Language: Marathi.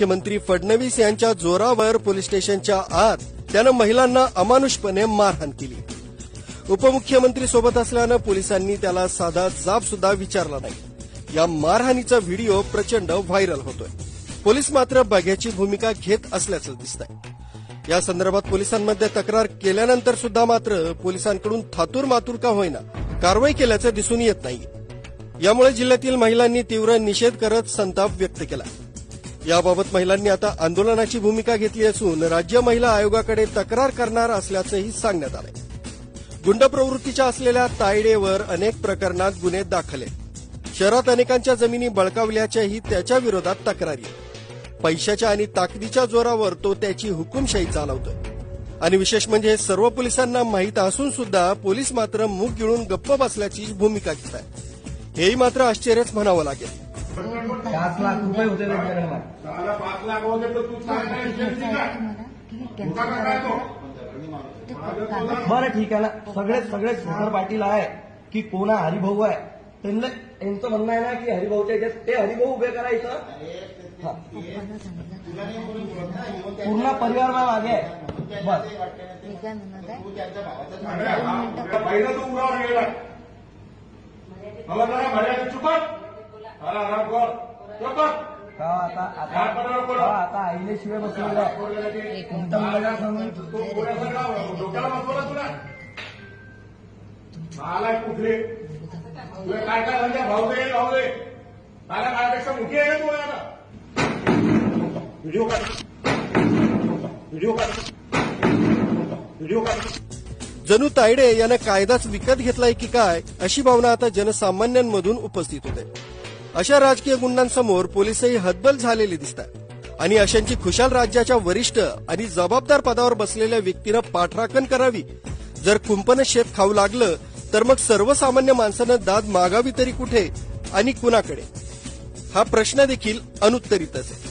मुख्यमंत्री फडणवीस यांच्या जोरावर पोलीस स्टेशनच्या आत त्यानं महिलांना अमानुषपणे मारहाण केली. उपमुख्यमंत्री सोबत असल्यानं पोलिसांनी त्याला साधा जाब सुद्धा विचारला नाही. या मारहाणीचा व्हिडिओ प्रचंड व्हायरल होतोय. पोलीस मात्र बघ्याची भूमिका घेत असल्याचं दिसतंय. या संदर्भात पोलिसांमध्ये तक्रार केल्यानंतर सुद्धा मात्र पोलिसांकडून थातूर मातूर का होईना कारवाई केल्याचं दिसून येत नाही. यामुळे जिल्ह्यातील महिलांनी तीव्र निषेध करत संताप व्यक्त केला. याबाबत महिलांनी आता आंदोलनाची भूमिका घेतली असून राज्य महिला आयोगाकडे तक्रार करणार असल्याचंही सांगण्यात आलंय. गुंड प्रवृत्तीच्या असलेल्या तायडेवर अनेक प्रकरणात गुन्हे दाखल आहेत. शहरात अनेकांच्या जमिनी बळकावल्याच्याही त्याच्या विरोधात तक्रारी पैशाच्या आणि ताकदीच्या जोरावर तो त्याची हुकुमशाही चालवतोय. आणि विशेष म्हणजे सर्व पोलिसांना माहीत असून सुद्धा पोलीस मात्र मूग गिळून गप्प बसल्याची भूमिका घेत आहेत हेही मात्र आश्चर्यच म्हणावं लागेल. पाच लाख रुपये होते त्यांच्याकडे साला पाच लाख होते तर तू? बरं ठीक आहे ना. सगळे सगळे सुपर पाटील आहे की कोणा हरिभाऊ आहे. त्यांना यांचं म्हणणं आहे ना की हरिभाऊच्या याच्यात ते हरिभाऊ उभे करायचं. हा. पूर्ण परिवार माझ्या मागे आहे. बस. पहिलं तू उरावर गेला मला जरा भड्याचं चुकत. आता आता का आता आईले शिवाय आहे मुलाला सांगून डोक्याला बसवला तुला. मला कुठले तुझे काय काय म्हणजे? भाऊ दे भाऊ दे. मला माझ्यापेक्षा मोठी आहे तू आता. व्हिडिओ काढ. व्हिडिओ काढ. व्हिडिओ काढ. जणू तायडे यानं कायदाच विकत घेतलाय की काय अशी भावना आता जनसामान्यांमधून उपस्थित होते. अशा राजकीय गुंडांसमोर पोलिसही हतबल झालेले दिसतात. आणि अशांची खुशाल राज्याच्या वरिष्ठ आणि जबाबदार पदावर बसलेल्या व्यक्तीनं पाठराखण करावी. जर कुंपण शेत खाऊ लागलं तर मग सर्वसामान्य माणसानं दाद मागावी तरी कुठे आणि कुणाकडे? हा प्रश्न देखील अनुत्तरितच आहे.